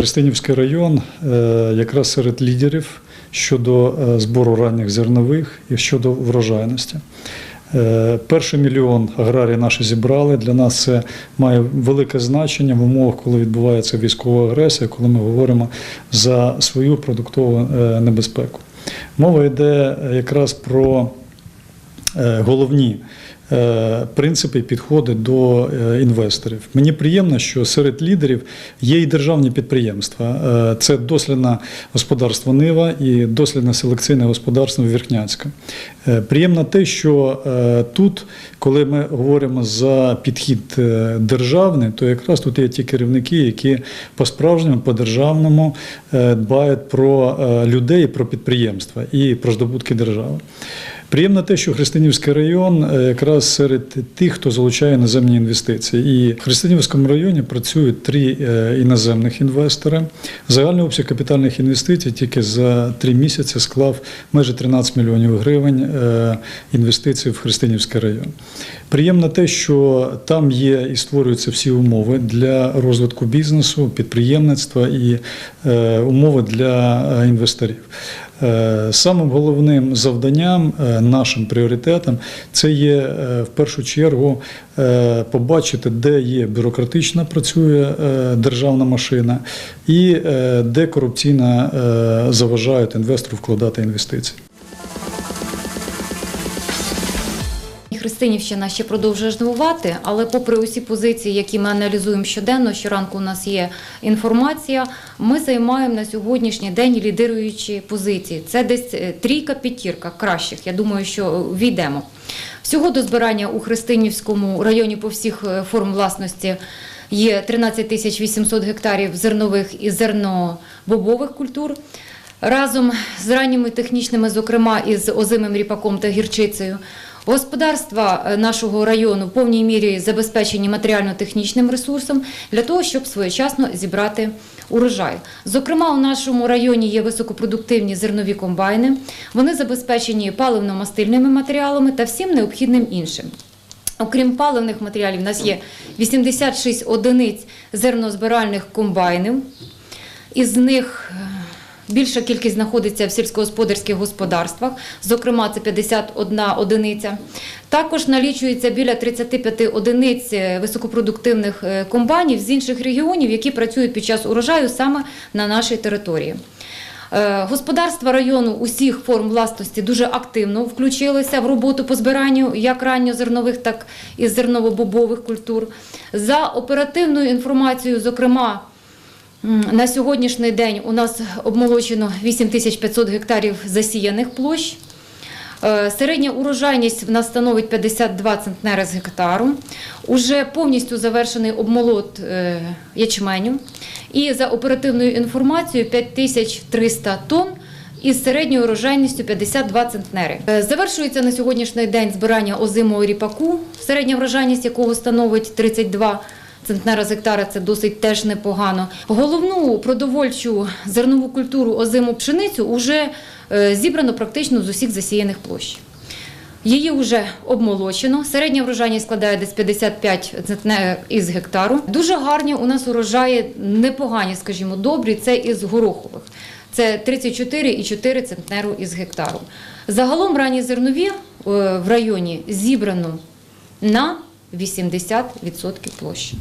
Христинівський район е, якраз серед лідерів щодо е, збору ранніх зернових і щодо врожайності. Е, Перший мільйон аграрії наші зібрали. Для нас це має велике значення в умовах, коли відбувається військова агресія, коли ми говоримо за свою продуктову небезпеку. Мова йде якраз про головні принципи і підходи до е, інвесторів. Мені приємно, що серед лідерів є і державні підприємства. Е, Це дослідне господарство Нива і дослідне селекційне господарство Вірхнянська. Е, Приємно те, що е, тут, коли ми говоримо за підхід е, державний, то якраз тут є ті керівники, які по-справжньому, по-державному е, дбають про е, людей, про підприємства і про здобутки держави. Приємно те, що Христинівський район е, якраз серед тих, хто залучає іноземні інвестиції. І в Христинівському районі працюють три е, іноземних інвестори. Загальний обсяг капітальних інвестицій тільки за три місяці склав майже 13 мільйонів гривень е, інвестицій в Христинівський район. Приємно те, що там є і створюються всі умови для розвитку бізнесу, підприємництва і умови для інвесторів. Е, Самим головним завданням, е, нашим пріоритетом, це є е, в першу чергу побачити, де є бюрократична працює державна машина і де корупційна заважають інвестору вкладати інвестиції. Христинівщина ще продовжує ждувати, але попри усі позиції, які ми аналізуємо щоденно, щоранку у нас є інформація. Ми займаємо на сьогоднішній день лідируючі позиції. Це десь е, трійка п'ятірка кращих. Я думаю, що війдемо. Всього до збирання у Христинівському районі по всіх е, форм власності є 13 тисяч 800 гектарів зернових і зернобобових культур. Разом з ранніми технічними, зокрема із озимим ріпаком та гірчицею, господарства е, нашого району в повній мірі забезпечені матеріально-технічним ресурсом для того, щоб своєчасно зібрати урожай. Зокрема, у нашому районі є високопродуктивні зернові комбайни. Вони забезпечені паливно-мастильними матеріалами та всім необхідним іншим. Окрім паливних матеріалів, у нас є 86 одиниць зернозбиральних комбайнів. Із них більша кількість знаходиться в сільськогосподарських господарствах, зокрема, це 51 одиниця. Також налічується біля 35 одиниць е, високопродуктивних е, комбайнів з інших регіонів, які працюють під час урожаю саме на нашій території. Е, Господарства району усіх форм власності дуже активно включилися в роботу по збиранню як ранньозернових, так і зерново-бобових культур. За оперативною інформацією, зокрема, на сьогоднішній день у нас обмолочено 8500 гектарів засіяних площ. Е, Середня урожайність в нас становить 52 центнери з гектару. Уже повністю завершений обмолот е, ячменю. І за оперативною інформацією 5300 тонн із середньою урожайністю 52 центнери. Е, Завершується на сьогоднішній день збирання озимого ріпаку, середня врожайність якого становить 32 центнера з гектара це досить теж непогано. Головну продовольчу зернову культуру озиму пшеницю вже е, зібрано практично з усіх засіяних площ. Її вже обмолочено. Середня врожайність складає десь 55 центнер із гектару. Дуже гарні у нас урожаї, непогані, скажімо, добрі. Це із горохових. Це 34,4 центнеру із гектару. Загалом ранні зернові е, в районі зібрано на 80% площі.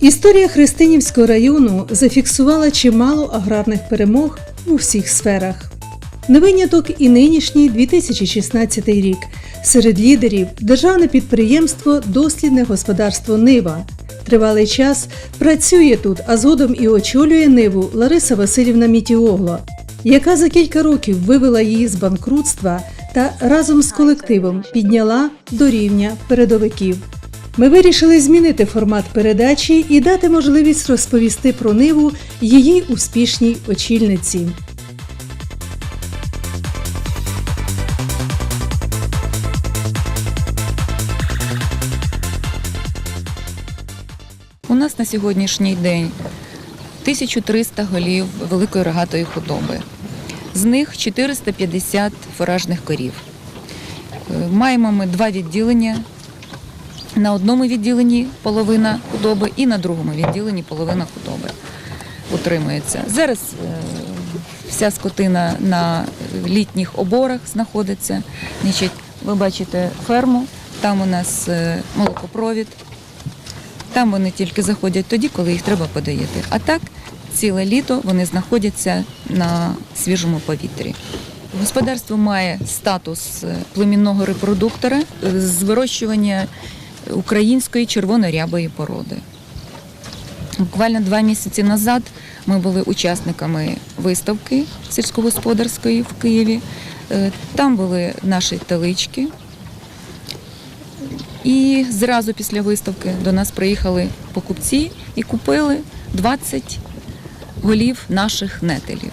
Історія Христинівського району зафіксувала чимало аграрних перемог у всіх сферах. Не виняток і нинішній 2016 рік. Серед лідерів державне підприємство Дослідне господарство Нива. Тривалий час працює тут, а згодом і очолює Ниву Лариса Васильівна Мітіогло, яка за кілька років вивела її з банкрутства та разом з колективом підняла до рівня передовиків. Ми вирішили змінити формат передачі і дати можливість розповісти про ниву її успішній очільниці. У нас на сьогоднішній день 1300 голів великої рогатої худоби. З них 450 фуражних корів. Е, Маємо ми два відділення На одному відділенні половина худоби і на другому відділенні половина худоби утримується. Зараз е, вся скотина на літніх оборах знаходиться. Ви бачите ферму, там у нас е, молокопровід. Там вони тільки заходять тоді, коли їх треба подоїти. А так, ціле літо вони знаходяться на свіжому повітрі. Господарство має статус е, племінного репродуктора е, з вирощування української червонорябої породи. Буквально два місяці назад ми були учасниками виставки сільськогосподарської в Києві. Е, Там були наші телички. І зразу після виставки до нас приїхали покупці і купили 20 голів наших нетелів.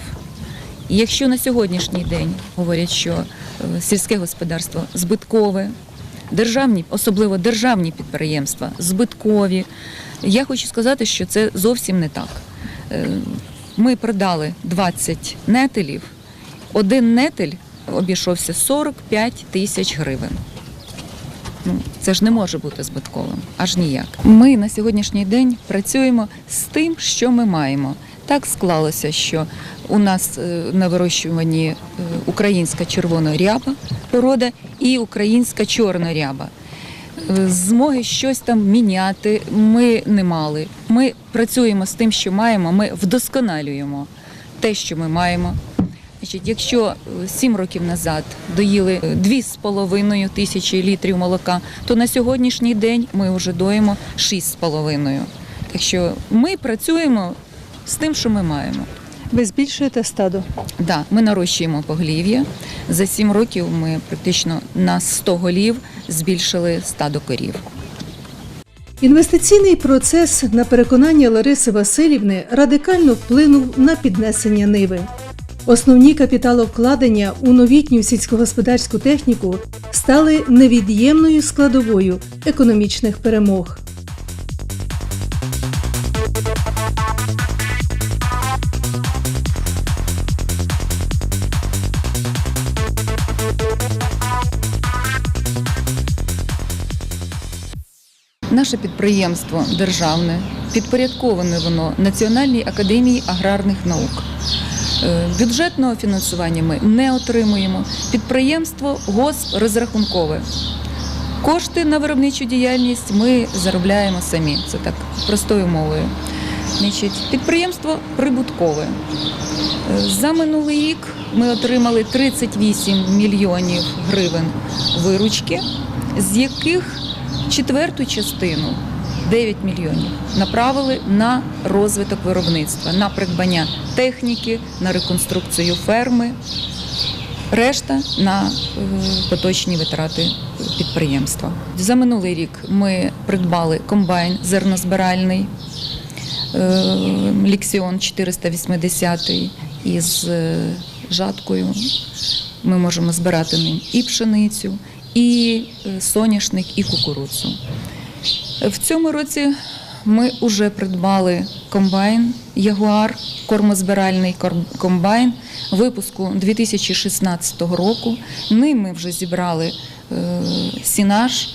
І якщо на сьогоднішній день говорять, що е, сільське господарство збиткове, державні, особливо державні підприємства, збиткові, я хочу сказати, що це зовсім не так. Е, Ми продали 20 нетелів, один нетель обійшовся 45 тисяч гривень. Ну, це ж не може бути збитковим, аж ніяк. Ми на сьогоднішній день працюємо з тим, що ми маємо. Так склалося, що у нас е, на вирощуванні е, українська червона ряба порода і українська чорна ряба. Е, Змоги щось там міняти ми не мали. Ми працюємо з тим, що маємо, ми вдосконалюємо те, що ми маємо. Значить, якщо сім років назад доїли е, дві з половиною тисячі літрів молока, то на сьогоднішній день ми вже доїмо шість з половиною. Так що ми працюємо з тим, що ми маємо. Ви збільшуєте стадо. Да, ми нарощуємо поглів'я. За сім років ми практично на 100 голів збільшили стадо корів. Інвестиційний процес, на переконання Лариси Васильівни, радикально вплинув на піднесення ниви. Основні капіталовкладення у новітню сільськогосподарську техніку стали невід'ємною складовою економічних перемог. Наше підприємство державне, підпорядковане воно Національній академії аграрних наук. Е, Бюджетного фінансування ми не отримуємо. Підприємство госпрозрахункове. Кошти на виробничу діяльність ми заробляємо самі. Це так простою мовою. Підприємство прибуткове. Е, За минулий рік ми отримали 38 мільйонів гривень виручки, з яких четверту частину 9 мільйонів направили на розвиток виробництва, на придбання техніки, на реконструкцію ферми. Решта на е, поточні витрати підприємства. За минулий рік ми придбали комбайн зернозбиральний е, Ліксіон 480 із е, жаткою. Ми можемо збирати ним і пшеницю, і е, соняшник, і кукурудзу. В цьому році ми вже придбали комбайн Ягуар, кормозбиральний комбайн випуску 2016 року. Ним ми вже зібрали е, сінаж,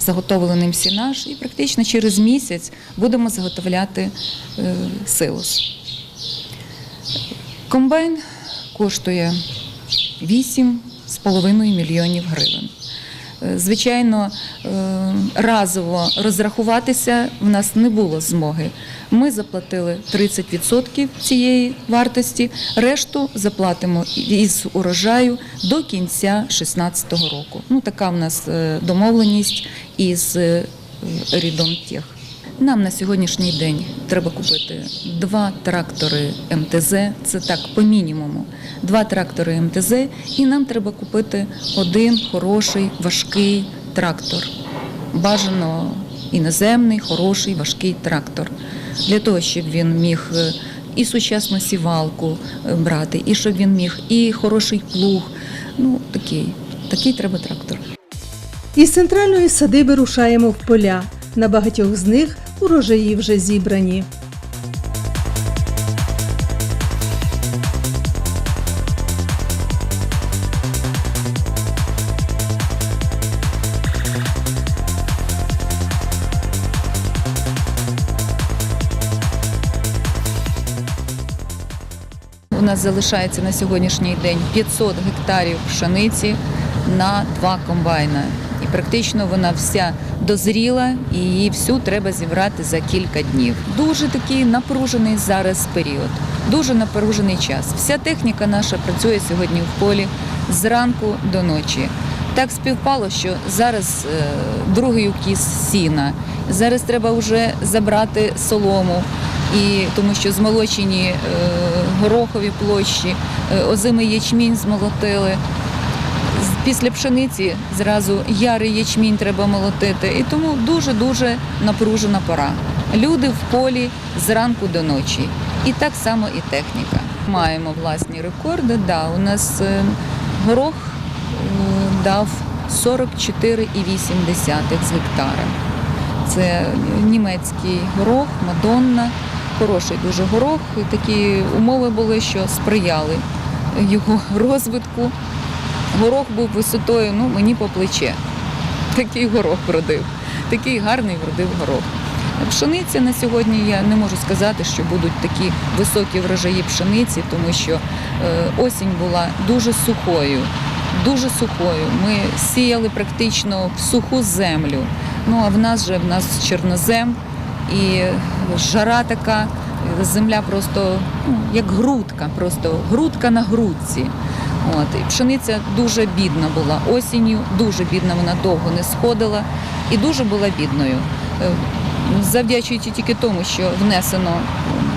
заготовили ним сінаж, і практично через місяць будемо заготовляти е, силос. Комбайн коштує 8,5 мільйонів гривень. Е, Звичайно, е, разово розрахуватися в нас не було змоги. Ми заплатили 30% цієї вартості, решту заплатимо із урожаю до кінця 2016 року. Ну, така в нас е, домовленість із рідом Рідомтех. Нам на сьогоднішній день треба купити два трактори МТЗ, це так по мінімуму. Два трактори МТЗ, і нам треба купити один хороший важкий трактор. Бажано іноземний, хороший, важкий трактор. Для того, щоб він міг е, і сучасну сівалку е, брати, і щоб він міг, і хороший плуг. Ну, такий, такий треба трактор. Із центральної садиби рушаємо в поля. На багатьох з них урожаї вже зібрані. У нас залишається на сьогоднішній день 500 гектарів пшениці на два комбайни. Практично вона вся дозріла, і її всю треба зібрати за кілька днів. Дуже такий напружений зараз період, дуже напружений час. Вся техніка наша працює сьогодні в полі зранку до ночі. Так співпало, що зараз е, другий укіс сіна. Зараз треба вже забрати солому, і тому що змолочені е, горохові площі, е, озимий ячмінь змолотили. Після пшениці зразу ярий ячмінь треба молотити. І тому дуже-дуже напружена пора. Люди в полі зранку до ночі. І так само і техніка. Маємо власні рекорди. Да, у нас е, горох е, дав 44,8 з гектара. Це німецький горох, Мадонна, хороший дуже горох. Такі умови були, що сприяли його розвитку. Горох був висотою, ну, мені по плече. Такий горох вродив. Такий гарний вродив горох. Пшениця на сьогодні я не можу сказати, що будуть такі високі врожаї пшениці, тому що е, осінь була дуже сухою. Дуже сухою. Ми сіяли практично в суху землю. Ну а в нас же в нас чорнозем і жара така, земля просто ну, як грудка, просто грудка на грудці. От, і пшениця дуже бідна була осінню, дуже бідна, вона довго не сходила і дуже була бідною. Е, Завдячуючи тільки тому, що внесено м,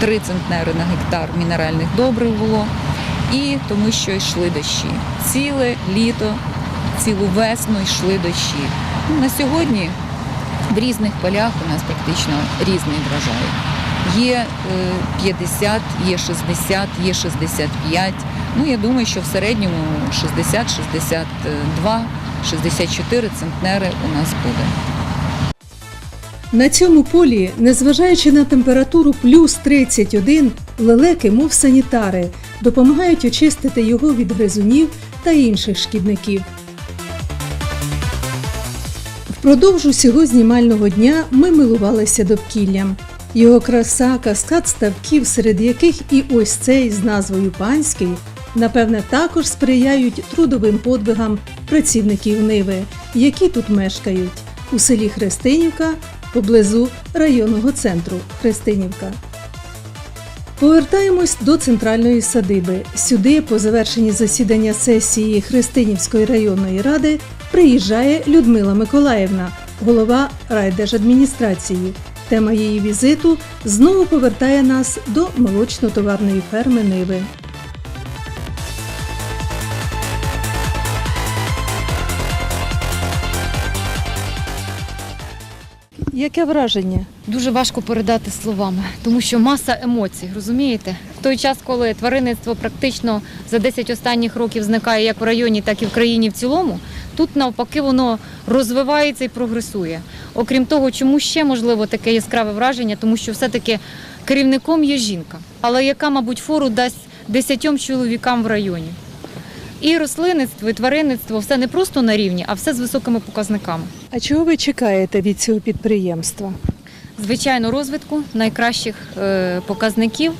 три центнери на гектар мінеральних добрив було, і тому, що йшли дощі. Ціле літо, цілу весну йшли дощі. Ну, На сьогодні в різних полях у нас практично різний врожай. Є е, 50, є 60, є 65. Ну, я думаю, що в середньому 60, 62, 64 центнери у нас буде. На цьому полі, незважаючи на температуру плюс 31, лелеки, мов санітари, допомагають очистити його від гризунів та інших шкідників. Впродовж усього знімального дня ми милувалися довкіллям. Його краса, каскад ставків, серед яких і ось цей з назвою Панський, напевне, також сприяють трудовим подвигам працівників Ниви, які тут мешкають у селі Христинівка поблизу районного центру Христинівка. Повертаємось до центральної садиби. Сюди, по завершенні засідання сесії Христинівської районної ради, приїжджає Людмила Миколаївна, голова райдержадміністрації. Тема її візиту знову повертає нас до молочно-товарної ферми Ниви. Яке враження? Дуже важко передати словами, тому що маса емоцій, розумієте? В той час, коли тваринництво практично за 10 останніх років зникає як в районі, так і в країні в цілому, тут навпаки воно розвивається і прогресує. Окрім того, чому ще можливо таке яскраве враження, тому що все-таки керівником є жінка, але яка, мабуть, фору дасть десятьом чоловікам в районі. І рослинництво, і тваринництво все не просто на рівні, а все з високими показниками. А чого ви чекаєте від цього підприємства? звичайно, розвитку найкращих е, показників.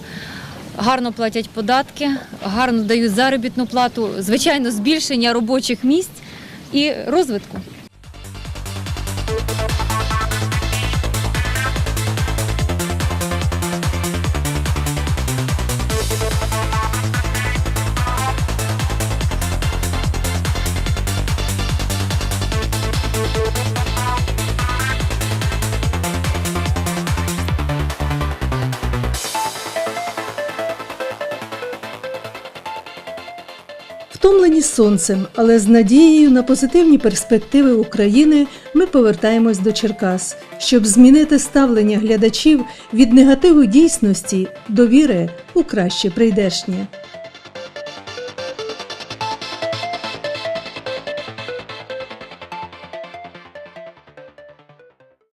Гарно платять податки, гарно дають заробітну плату, звичайно, збільшення робочих місць і розвитку. Втомлені сонцем, але з надією на позитивні перспективи України ми повертаємось до Черкас, щоб змінити ставлення глядачів від негативу дійсності до віри у краще прийдешнє.